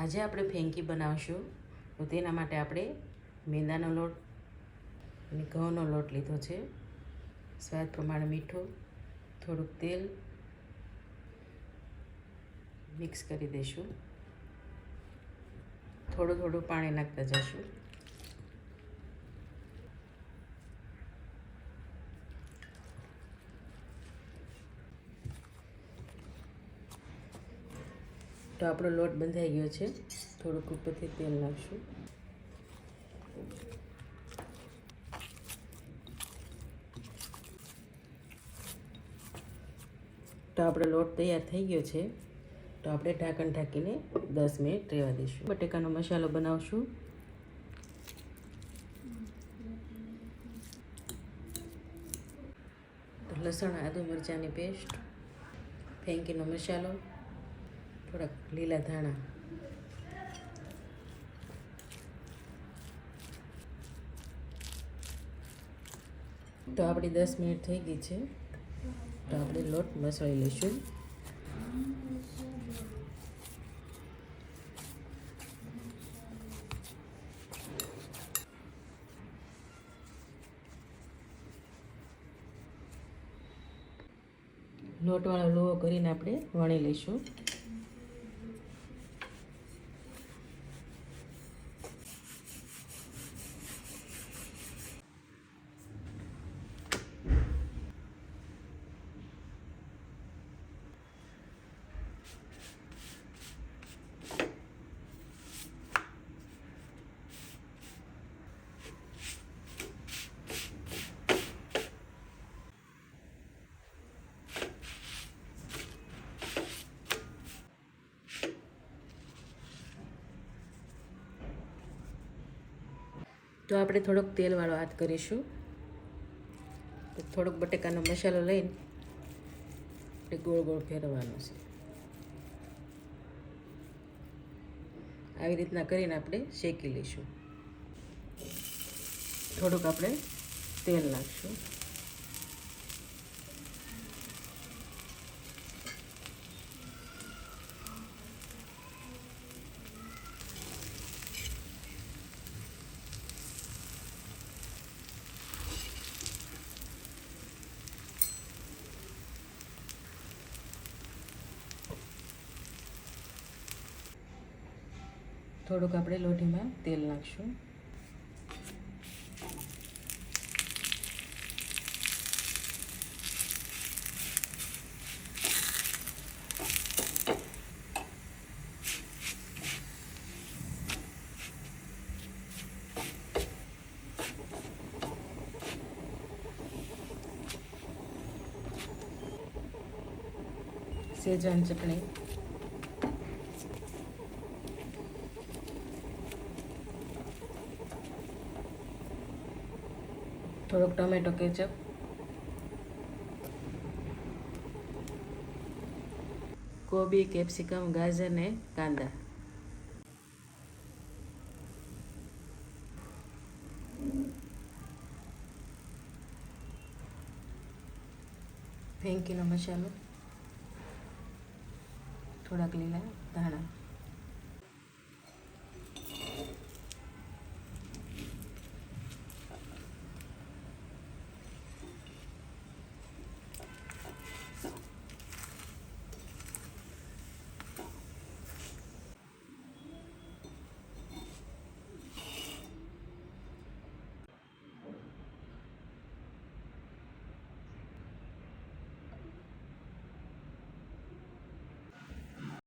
આજે આપણે ફેંકી બનાવશું. તો તેના માટે આપણે મેંદાનો લોટ અને ઘઉંનો લોટ લીધો છે. સ્વાદ પ્રમાણે મીઠું, થોડુંક તેલ મિક્સ કરી દઈશું. થોડું થોડું પાણી નાખતા જઈશું. તો આપણો લોટ બંધાઈ ગયો છે. થોડુંક ઉપરથી તેલ નાખશું. તો આપણો લોટ તૈયાર થઈ ગયો છે. તો આપણે ઢાંકણ ઢાંકીને દસ મિનિટ રહેવા દઈશું. બટેકાનો મસાલો બનાવશું. લસણ, આદુ મરચાંની પેસ્ટ, ફેંકીનો મસાલો થોડાક લીલા ધાણા. તો આપણી દસ મિનિટ થઈ ગઈ છે. તો આપણે લોટ મસળી લઈશું. લોટવાળો લોહો કરીને આપણે વણી લઈશું. તો આપણે થોડોક તેલવાળો હાથ કરીશું. તો થોડોક બટેકાનો મસાલો લઈને આપણે ગોળ ગોળ ફેરવવાનો છે. આવી રીતના કરીને આપણે શેકી લઈશું. થોડુંક આપણે તેલ નાખશું. થોડુંક આપણે લોઢીમાં તેલ નાખશું. સેજવાન ચટણી. થોડોક ટમેટો કેચપ. કોબી કેપ્સિકમ ગાજર ને કાંદા. ફેંકીનો મસાલો. થોડાક લીલા ધાણા.